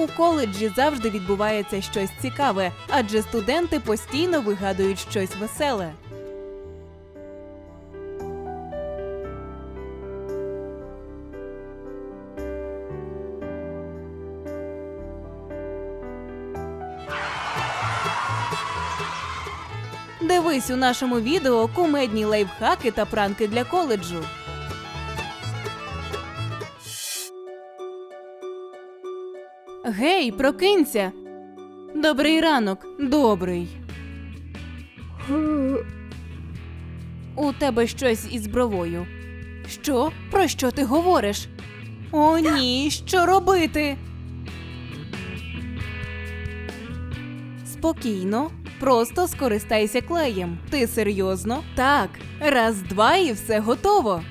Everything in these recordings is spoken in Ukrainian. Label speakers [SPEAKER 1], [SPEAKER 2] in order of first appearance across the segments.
[SPEAKER 1] У коледжі завжди відбувається щось цікаве, адже студенти постійно вигадують щось веселе. Дивись у нашому відео кумедні лайфхаки та пранки для коледжу. Гей, прокинься. Добрий ранок. Добрий. У тебе щось із бровою. Що? Про що ти говориш? О, ні, що робити? Спокійно, просто скористайся клеєм. Ти серйозно? Так, раз, два і все готово.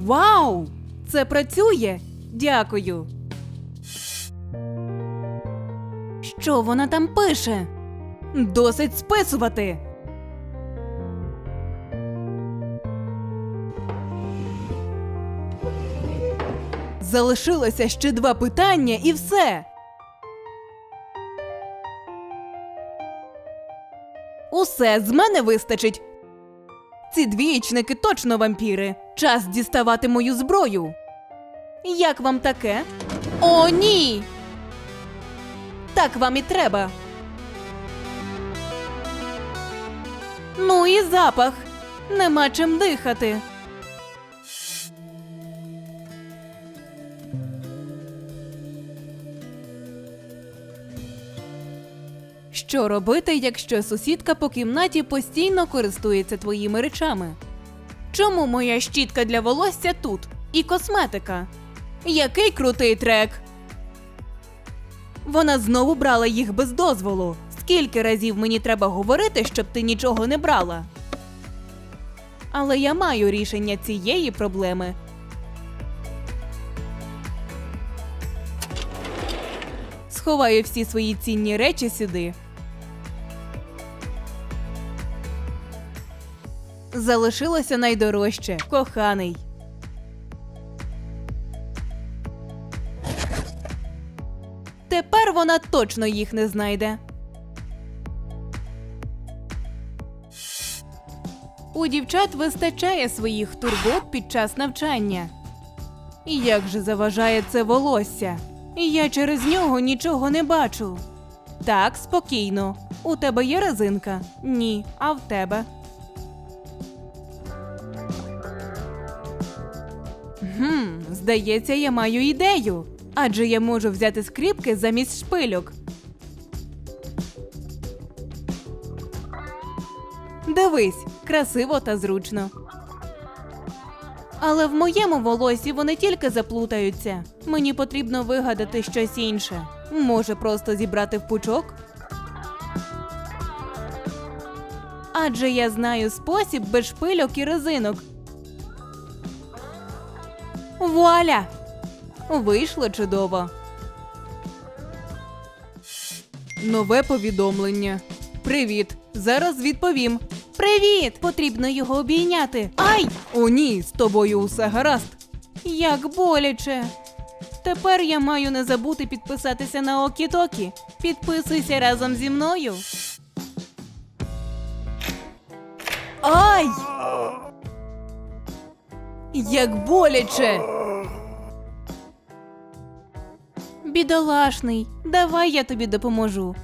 [SPEAKER 1] Вау! Це працює! Дякую. Що вона там пише? Досить списувати. Залишилося ще два питання і все. Усе з мене вистачить. Ці двієчники точно вампіри. Час діставати мою зброю. Як вам таке? О, ні. Так вам і треба. Ну і запах. Нема чим дихати. Що робити, якщо сусідка по кімнаті постійно користується твоїми речами? Чому моя щітка для волосся тут? І косметика? Який крутий трек? Вона знову брала їх без дозволу. Скільки разів мені треба говорити, щоб ти нічого не брала? Але я маю рішення цієї проблеми. Сховаю всі свої цінні речі сюди. Залишилося найдорожче коханий. Вона точно їх не знайде. У дівчат вистачає своїх турбот під час навчання. Як же заважає це волосся? Я через нього нічого не бачу. Так, спокійно. У тебе є резинка? Ні, а в тебе. Гм, здається, я маю ідею. Адже я можу взяти скріпки замість шпильок. Дивись, красиво та зручно. Але в моєму волосі вони тільки заплутаються. Мені потрібно вигадати щось інше. Може, просто зібрати в пучок? Адже я знаю спосіб без шпильок і резинок. Вуаля! Вийшло чудово. Нове повідомлення. Привіт. Зараз відповім. Привіт! Потрібно його обійняти. Ай! О, ні, з тобою усе гаразд. Як боляче. Тепер я маю не забути підписатися на Окі-Токі. Підписуйся разом зі мною. Ай! Як боляче! Бідолашний, давай я тобі допоможу.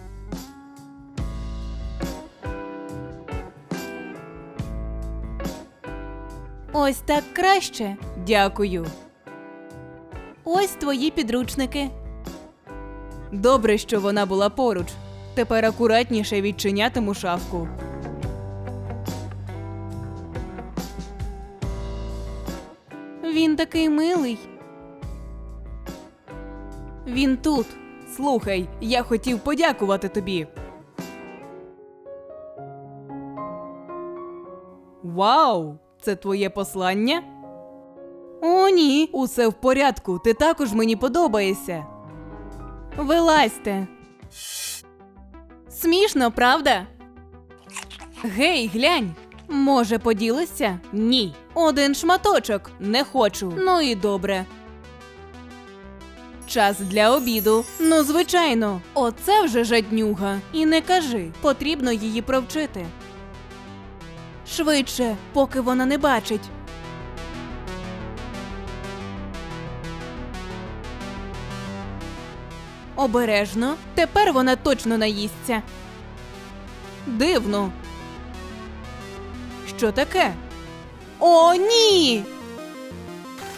[SPEAKER 1] Ось так краще. Дякую. Ось твої підручники. Добре, що вона була поруч. Тепер акуратніше відчинятиму шафку. Він такий милий. Він тут. Слухай, я хотів подякувати тобі. Вау! Це твоє послання? О, ні, усе в порядку. Ти також мені подобаєшся. Вилазьте. Смішно, правда? Гей, глянь. Може, поділися? Ні. Один шматочок. Не хочу. Ну і добре. Час для обіду. Ну, звичайно, оце вже жаднюга. І не кажи, потрібно її провчити. Швидше, поки вона не бачить. Обережно. Тепер вона точно наїсться. Дивно. Що таке? О, ні!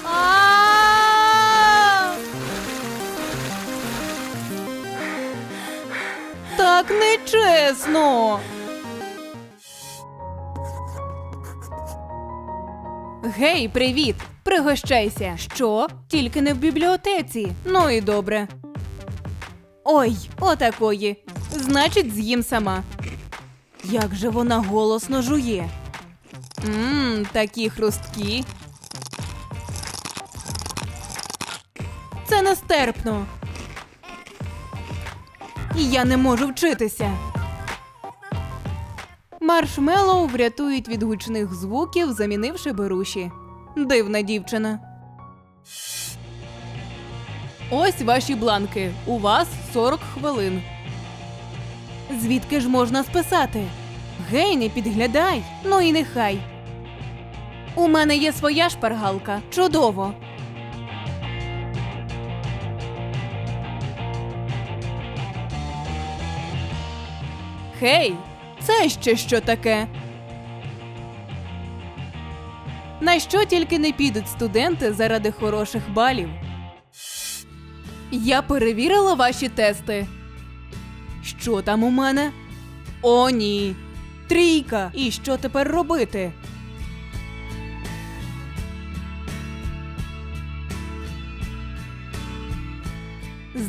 [SPEAKER 1] А! Так нечесно. Гей, привіт! Пригощайся. Що? Тільки не в бібліотеці. Ну і добре. Ой, отакої. Значить, з'їм сама. Як же вона голосно жує. Мм, такі хрусткі. Це нестерпно. І я не можу вчитися. Маршмеллоу врятують від гучних звуків, замінивши беруші. Дивна дівчина. Ось ваші бланки. У вас 40 хвилин. Звідки ж можна списати? Гей, не підглядай. Ну і нехай. У мене є своя шпаргалка. Чудово. Хей, це ще що таке? На що тільки не підуть студенти заради хороших балів? Я перевірила ваші тести. Що там у мене? О, ні. Трійка. І що тепер робити?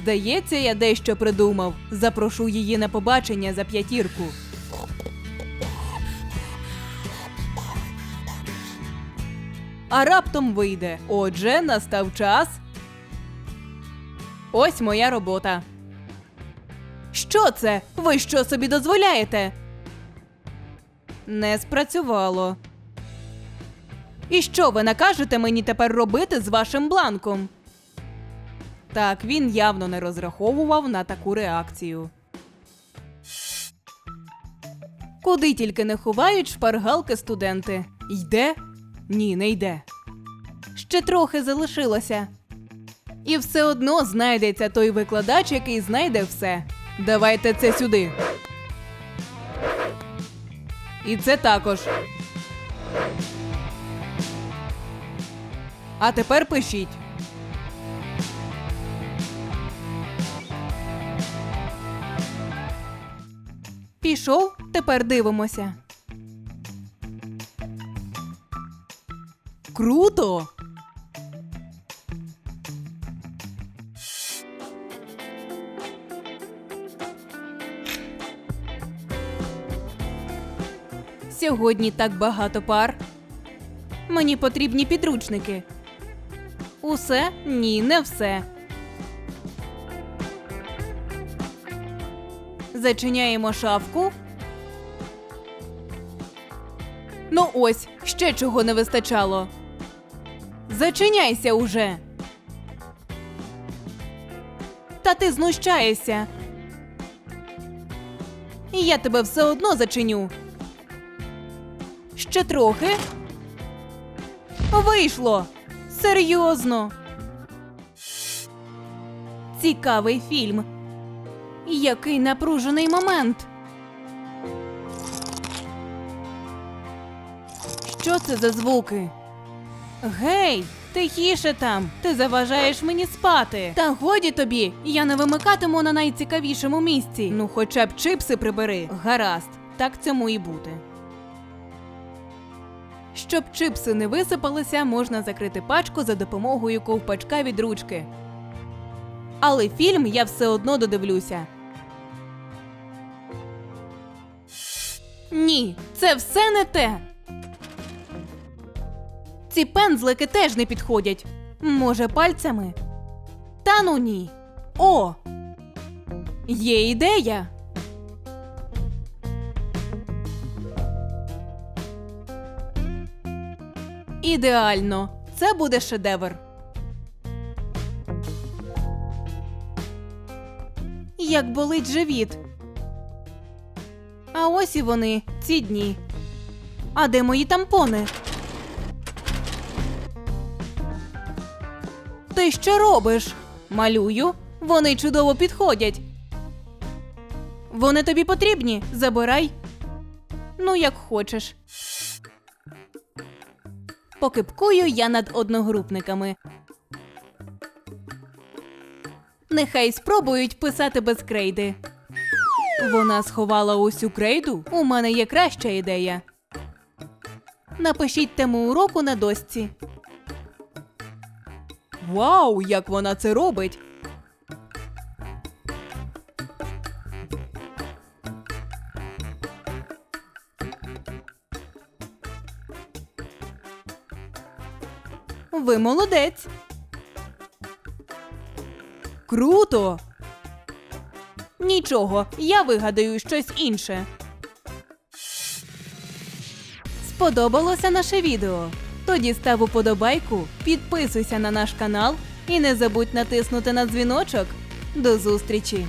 [SPEAKER 1] Здається, я дещо придумав. Запрошу її на побачення за п'ятірку. А раптом вийде. Отже, настав час. Ось моя робота. Що це? Ви що собі дозволяєте? Не спрацювало. І що ви накажете мені тепер робити з вашим бланком? Так, він явно не розраховував на таку реакцію. Куди тільки не ховають шпаргалки студенти. Йде? Ні, не йде. Ще трохи залишилося. І все одно знайдеться той викладач, який знайде все. Давайте це сюди. І це також. А тепер пишіть. Пішов, тепер дивимося. Круто! Сьогодні так багато пар. Мені потрібні підручники. Усе? Ні, не все. Зачиняємо шафку. Ну ось, ще чого не вистачало. Зачиняйся уже. Та ти знущаєшся. І я тебе все одно зачиню. Ще трохи. Вийшло. Серйозно. Цікавий фільм. Який напружений момент. Що це за звуки? Гей, тихіше там. Ти заважаєш мені спати. Та годі тобі, я не вимикатиму на найцікавішому місці. Ну, хоча б чипси прибери. Гаразд, так цьому і бути. Щоб чипси не висипалися, можна закрити пачку за допомогою ковпачка від ручки. Але фільм я все одно додивлюся. Ні, це все не те. Ці пензлики теж не підходять. Може, пальцями? Та ну ні. О! Є ідея. Ідеально! Це буде шедевр. Як болить живіт. А ось і вони, ці дні. А де мої тампони? Ти що робиш? Малюю. Вони чудово підходять. Вони тобі потрібні. Забирай. Ну, як хочеш. Покипкую я над одногрупниками. Нехай спробують писати без крейди. Вона сховала усю крейду. У мене є краща ідея. Напишіть тему уроку на дошці. Вау, як вона це робить! Ви молодець. Круто. Нічого, я вигадаю щось інше. Сподобалося наше відео? Тоді став уподобайку, підписуйся на наш канал і не забудь натиснути на дзвіночок. До зустрічі!